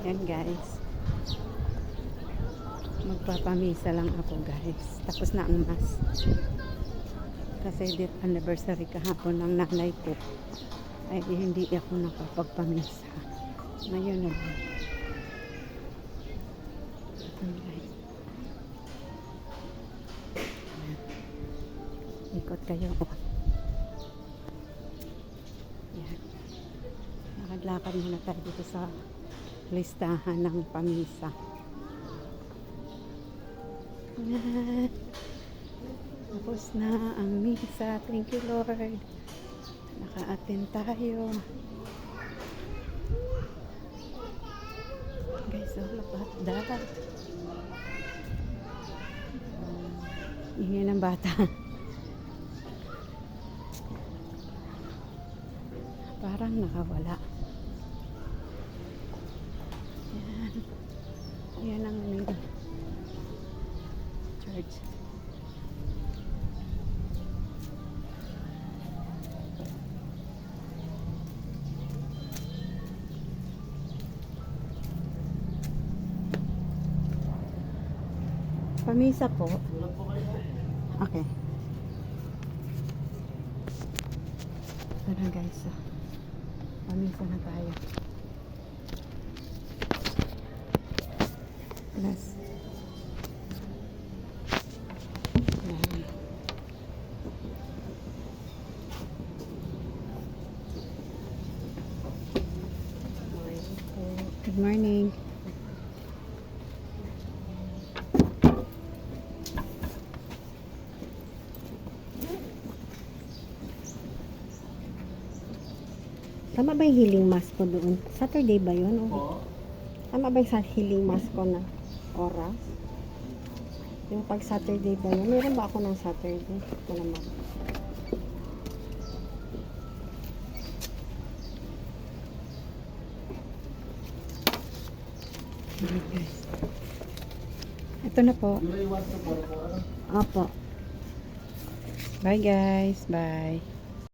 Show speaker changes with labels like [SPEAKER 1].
[SPEAKER 1] Yan guys. Magpapamisa lang ako guys. Tapos na ang mas. Kasi death anniversary kahapon ng nanay ko. Ay hindi ako nakapagpamisa. Ngayon na lang. Ikot kayo. Oh. Yan. Lakad-lakad muna tayo dito sa listahan ng pamisa. Tapos na ang misa. Thank you, Lord. Naka-attend tayo. Guys, oh, lapat dapat. Ingay ng bata. Parang nakawala. Pamisa po. Okay. Tara guys. ah. Pamisa na tayo. Plus. Good morning.
[SPEAKER 2] Tama ba yung healing mask ko doon? Saturday ba yun? O, tama ba yung sa healing mask ko na oras? Yung pag Saturday ba yun? Meron ba ako ng Saturday?
[SPEAKER 1] Guys. Ito na
[SPEAKER 3] po, ano?
[SPEAKER 2] Opo.
[SPEAKER 1] Bye guys. Bye.